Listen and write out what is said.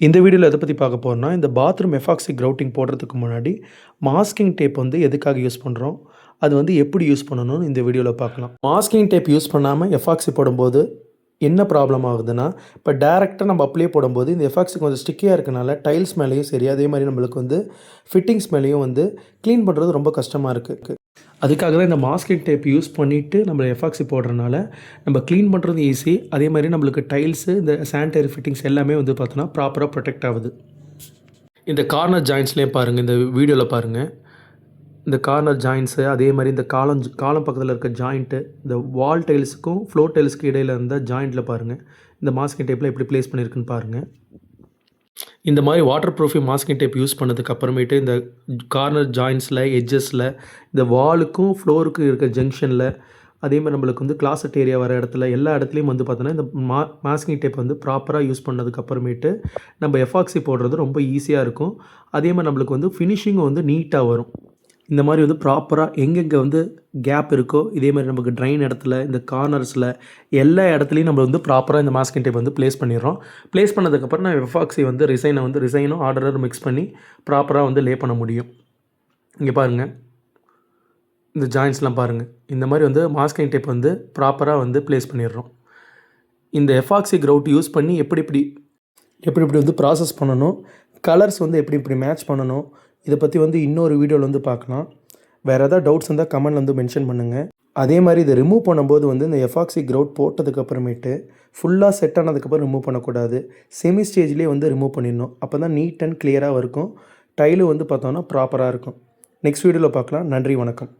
இந்த வீடியோவில் எதை பற்றி பார்க்க போகிறோம்னா இந்த பாத்ரூம் எஃபாக்சி கிரவுட்டிங் போடுறதுக்கு முன்னாடி மாஸ்கிங் டேப் வந்து எதுக்காக யூஸ் பண்ணுறோம் அது வந்து எப்படி யூஸ் பண்ணணும்னு இந்த வீடியோவில் பார்க்கலாம். மாஸ்கிங் டேப் யூஸ் பண்ணாமல் எஃபாக்சி போடும்போது என்ன ப்ராப்ளம் ஆகுதுன்னா இப்போ டேரெக்டாக நம்ம அப்ளை போடும்போது இந்த எஃபெக்ட்ஸ் கொஞ்சம் ஸ்டிக்கியாக இருக்கனால டைல்ஸ் மேலேயும் சரி அதே மாதிரி நம்மளுக்கு வந்து ஃபிட்டிங்ஸ் மேலேயும் வந்து க்ளீன் பண்ணுறது ரொம்ப கஷ்டமாக இருக்குது அதுக்காக தான் இந்த மாஸ்கிங் டேப் யூஸ் பண்ணிவிட்டு நம்ம எஃபாக்சி போடுறதுனால நம்ம க்ளீன் பண்ணுறது ஈஸி அதே மாதிரி நம்மளுக்கு டைல்ஸு இந்த சானிடரி ஃபிட்டிங்ஸ் எல்லாமே வந்து பார்த்தோன்னா ப்ராப்பராக ப்ரொடெக்ட் ஆகுது. இந்த கார்னர் ஜாயின்ஸ்லேயே பாருங்கள் இந்த வீடியோவில் பாருங்கள் இந்த கார்னர் ஜாயின்ஸு அதே மாதிரி இந்த காலம் காலம் பக்கத்தில் இருக்க ஜாயிண்ட்டு இந்த வால் டைல்ஸுக்கும் ஃப்ளோர் டைல்ஸுக்கு இடையில் இருந்த ஜாயிண்ட்டில் பாருங்கள் இந்த மாஸ்கிங் டேப்பில் எப்படி ப்ளேஸ் பண்ணியிருக்குன்னு பாருங்கள் இந்த மாதிரி water proofing masking tape use பண்ணதுக்கு அப்புறமேட்டு இந்த கார்னர் ஜாயின்ஸில் எட்ஜஸில் இந்த வாலுக்கும் ஃப்ளோருக்கும் இருக்க ஜங்ஷனில் அதே மாதிரி நம்மளுக்கு வந்து கிளாசட் ஏரியா வர இடத்துல எல்லா இடத்துலையும் வந்து பார்த்தோன்னா இந்த மா மாஸ்கிங் டேப் வந்து ப்ராப்பராக யூஸ் பண்ணதுக்கு அப்புறமேட்டு நம்ம எஃபாக்சி போடுறது ரொம்ப ஈஸியாக இருக்கும். அதே மாதிரி நம்மளுக்கு வந்து ஃபினிஷிங்கும் வந்து நீட்டாக வரும். இந்த மாதிரி வந்து ப்ராப்பராக எங்கெங்கே வந்து கேப் இருக்கோ இதே மாதிரி நமக்கு ட்ரைன் இடத்துல இந்த கார்னர்ஸில் எல்லா இடத்துலையும் நம்ம வந்து ப்ராப்பராக இந்த மாஸ்கிங் டேப் வந்து ப்ளேஸ் பண்ணிடுறோம். ப்ளேஸ் பண்ணதுக்கப்புறம் நான் எஃபாக்சி வந்து ரிசைனை வந்து ரிசைனும் ஆர்டரும் மிக்ஸ் பண்ணி ப்ராப்பராக வந்து லே பண்ண முடியும். இங்கே பாருங்கள் இந்த ஜாயின்ஸ்லாம் பாருங்கள் இந்த மாதிரி வந்து மாஸ்கிங் டேப் வந்து ப்ராப்பராக வந்து ப்ளேஸ் பண்ணிடுறோம். இந்த எஃபாக்சி க்ரௌட் யூஸ் பண்ணி எப்படி எப்படி எப்படி எப்படி வந்து ப்ராசஸ் பண்ணணும்? கலர்ஸ் வந்து எப்படி இப்படி மேட்ச் பண்ணணும்? இதை பற்றி வந்து இன்னொரு வீடியோவில் வந்து பார்க்கலாம். வேறு எதாவது டவுட்ஸ் இருந்தால் கமெண்ட்ல வந்து மென்ஷன் பண்ணுங்கள் அதே மாதிரி இதை ரிமூவ் பண்ணும்போது வந்து இந்த எஃபாக்சி க்ரௌட் போட்டதுக்கப்புறமேட்டு ஃபுல்லாக செட் ஆனதுக்கப்புறம் ரிமூவ் பண்ணக்கூடாது. செமி ஸ்டேஜ்லேயே வந்து ரிமூவ் பண்ணிடணும். அப்போ தான் நீட் அண்ட் கிளியராக இருக்கும். டைலு வந்து பார்த்தோன்னா ப்ராப்பராக இருக்கும். நெக்ஸ்ட் வீடியோவில் பார்க்கலாம். நன்றி வணக்கம்.